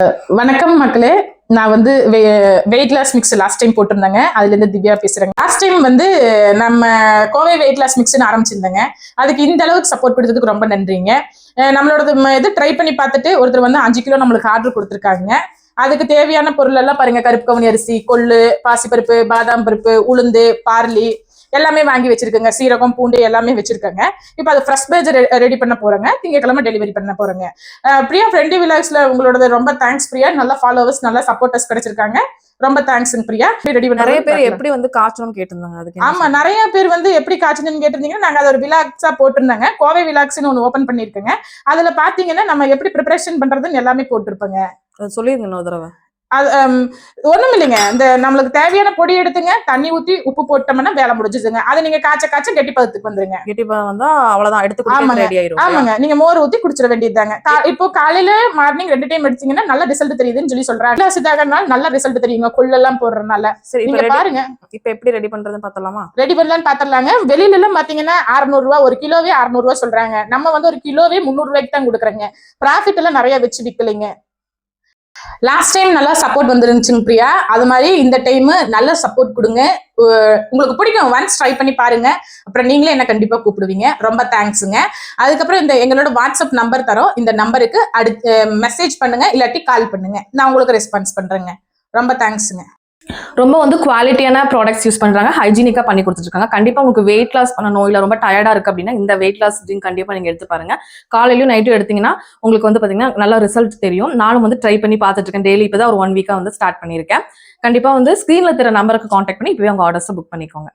வணக்கம் மக்களே. நான் வந்து weight loss mix last time போட்டிருந்தேங்க. அதுலேருந்து திவ்யா பேசுகிறேங்க லாஸ்ட் டைம் வந்து நம்ம கோவை வெயிட் லாஸ் மிக்ஸ்னு ஆரம்பிச்சிருந்தேங்க. அதுக்கு இந்த அளவுக்கு சப்போர்ட் கொடுத்ததுக்கு ரொம்ப நன்றிங்க. நம்மளோட இது ட்ரை பண்ணி பார்த்துட்டு ஒருத்தர் வந்து அஞ்சு கிலோ நம்மளுக்கு ஆர்டர் கொடுத்துருக்காங்க. அதுக்கு தேவையான பொருள் எல்லாம் பாருங்க. கருப்பு கவுனி அரிசி கொள்ளு பாசிப்பருப்பு பாதாம் பருப்பு உளுந்து பார்லி எல்லாமே வாங்கி வச்சிருக்கேங்க. சீரகம் பூண்டு எல்லாமே வச்சிருக்கேங்க. இப்போ அது ஃப்ரெஷ் பேஜ் ரெடி பண்ண போறேங்க. திங்கக்கிழமை டெலிவரி பண்ண போறேங்க. பிரியா ஃப்ரெண்டி விலாக்ஸ்ல உங்களோட ரொம்ப தேங்க்ஸ் பிரியா. நல்ல ஃபாலோவர்ஸ் நல்ல சப்போர்ட்டர்ஸ் கிடைச்சிருக்காங்க. ரொம்ப தேங்க்ஸ்ங்க பிரியா. ரெடி பண்ண நிறைய பேர் எப்படி வந்து காய்ச்சணும்னு கேட்டிருந்தாங்க. அதுக்கு ஆமா நிறைய பேர் வந்து எப்படி காய்ச்சணும்னு கேட்டிருந்தீங்கன்னா நாங்க அதை ஒரு விலாக்ஸா போட்டிருந்தாங்க. கோவை விலாக்ஸ்னு ஒன்று ஓபன் பண்ணிருக்கோங்க அதுல பாத்தீங்கன்னா நம்ம எப்படி ப்ரிப்பரேஷன் பண்றதுன்னு எல்லாமே போட்டிருப்போங்க. சொல்லிருங்க இன்னொரு தடவை. அது ஒண்ணும் இல்லைங்க. இந்த நம்மளுக்கு தேவையான பொடி எடுத்துங்க தண்ணி ஊத்தி உப்பு போட்டோம்னா வேலை முடிஞ்சுதுங்க. அதை நீங்க காய்ச்ச காய்ச்ச கெட்டி பதத்துக்கு வந்துருங்க. கெட்டிப்பா வந்தா அவ்வளவுதான் எடுத்து ஆமாங்க. ரெடி ஆயிரும் ஆமாங்க. நீங்க மோர் ஊத்தி குடிச்சிட வேண்டியதுதாங்க. இப்போ காலையில மார்னிங் ரெண்டு டைம் எடுத்தீங்கன்னா நல்ல ரிசல்ட் தெரியுதுன்னு சொல்லி சொல்றாங்க. சிதாகனால நல்ல ரிசல்ட் தெரியுங்க கொள்ளெல்லாம் போடுறதுனால. சரி நீங்க பாருங்க. இப்ப எப்படி ரெடி பண்றதுன்னு பார்த்தலாமா ரெடி பண்ணலாம்னு பாத்திரலாங்க வெளியில எல்லாம் பாத்தீங்கன்னா 600 ரூபாய் ஒரு கிலோவே 600 ரூபாய் சொல்றாங்க. நம்ம வந்து ஒரு கிலோவே 300 ரூபாய்க்கு தான் கொடுக்குறேங்க. ப்ராஃபிட் எல்லாம் நிறைய வச்சு விக்கலைங்க. லாஸ்ட் டைம் நல்லா சப்போர்ட் வந்துருந்துச்சுங்க பிரியா. அது மாதிரி இந்த டைம் நல்ல சப்போர்ட் கொடுங்க. உங்களுக்கு பிடிக்கும். ஒன்ஸ் ட்ரை பண்ணி பாருங்க. அப்புறம் நீங்களே என்ன கண்டிப்பாக கூப்பிடுவீங்க. ரொம்ப தேங்க்ஸுங்க அதுக்கப்புறம் இந்த எங்களோட வாட்ஸ்அப் நம்பர் தரோம். இந்த நம்பருக்கு அடுத்து மெசேஜ் பண்ணுங்க. இல்லாட்டி கால் பண்ணுங்க. நான் உங்களுக்கு ரெஸ்பான்ஸ் பண்றேங்க. ரொம்ப தேங்க்ஸுங்க ரொம்ப வந்து குவாலிட்டியான ப்ராடக்ட்ஸ் யூஸ் பண்ணுறாங்க ஹைஜீனிக்காக பண்ணி கொடுத்துருக்காங்க கண்டிப்பாக உங்களுக்கு வெயிட் லாஸ் பண்ணணும் இல்லை ரொம்ப டயர்டாக இருக்குது அப்படின்னா இந்த வெயிட் லாஸ் ட்ரிங்க் கண்டிப்பாக நீங்கள் எடுத்து பாருங்க. காலையிலையும் நைட்டும் எடுத்தீங்கன்னா உங்களுக்கு வந்து பார்த்தீங்கன்னா நல்ல ரிசல்ட் தெரியும். நானும் வந்து ட்ரை பண்ணி பார்த்துட்டு இருக்கேன் டெய்லி இப்பதான் ஒரு ஒன் வீக்காக வந்து ஸ்டார்ட் பண்ணியிருக்கேன். கண்டிப்பாக வந்து ஸ்க்ரீனில் தெரிய நம்பருக்கு காண்டாக்ட் பண்ணி இப்போவே உங்கள் ஆர்டர்ஸை புக் பண்ணிக்கோங்க.